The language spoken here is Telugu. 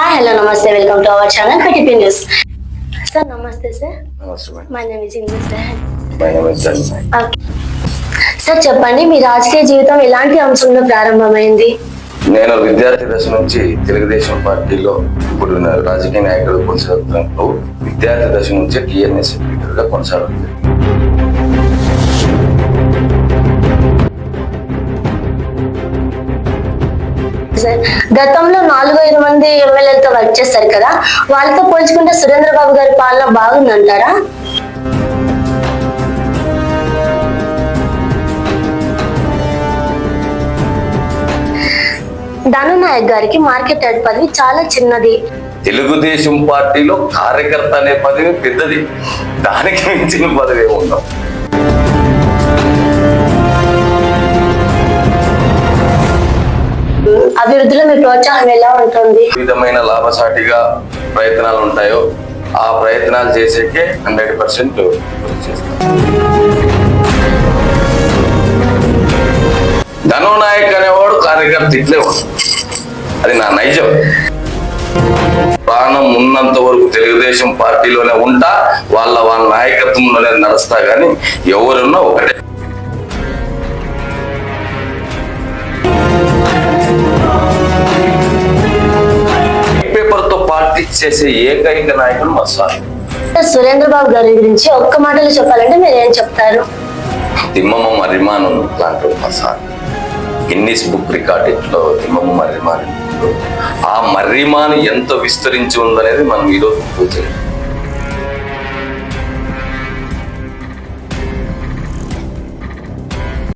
హాయ్ హలో నమస్తే వెల్కమ్ టు అవర్ ఛానల్ కటిపి న్యూస్ సార్ నమస్తే sir. My name is English sir. Sir చెప్పండి మీ రాజకీయ జీవితం ఎలాంటి అంశంలో ప్రారంభమైంది? నేను విద్యార్థి దశ నుంచి తెలుగుదేశం పార్టీలో ఇప్పుడు రాజకీయ నాయకుడు కొనసాగుతున్నాను విద్యార్థి దశ నుంచి టీఎన్ఎస్గా కొనసాగుతుంది. సార్. గతంలో నాలుగు ఐదు మంది ఎమ్మెల్యేలతో వర్క్ చేస్తారు కదా వాళ్ళతో పోల్చుకుంటే సురేంద్ర బాబు గారి పాలన బాగుందంటారా? ధను గారికి మార్కెట్ హెడ్ పదవి చాలా చిన్నది. తెలుగుదేశం పార్టీలో కార్యకర్త అనే పదవి పెద్దది. దానికి మించిన పదవి ఉండవు అభివృద్ధిలో మీ ప్రోత్సాహం ఎలా ఉంటుంది? విధమైన లాభసాటిగా ప్రయత్నాలు ఉంటాయో ఆ ప్రయత్నాలు చేసేకే హండ్రెడ్ పర్సెంట్ ధను నాయక్ అనేవాడు కార్యకర్త ఇట్లే వాడు. అది నా నైజం. ప్రాణం ఉన్నంత వరకు తెలుగుదేశం పార్టీలోనే ఉంటా వాళ్ళ వాళ్ళ నాయకత్వంలోనే నడుస్తా కానీ ఎవరున్నా ఒకటే. చేసే ఏకైక నాయకుడు మా సార్ సురేంద్ర బాబు గారి గురించి ఒక్క మాటలో చెప్పాలంటే మీరు ఏం చెప్తారు? తిమ్మమ్మ మర్రిమాను లాంటి మా సార్ గిన్నీస్ బుక్ రికార్డెట్లో తిమ్మమ్మ మర్రిమాను ఆ మర్రిమాను ఎంత విస్తరించి ఉందనేది మనం ఈరోజు పూజ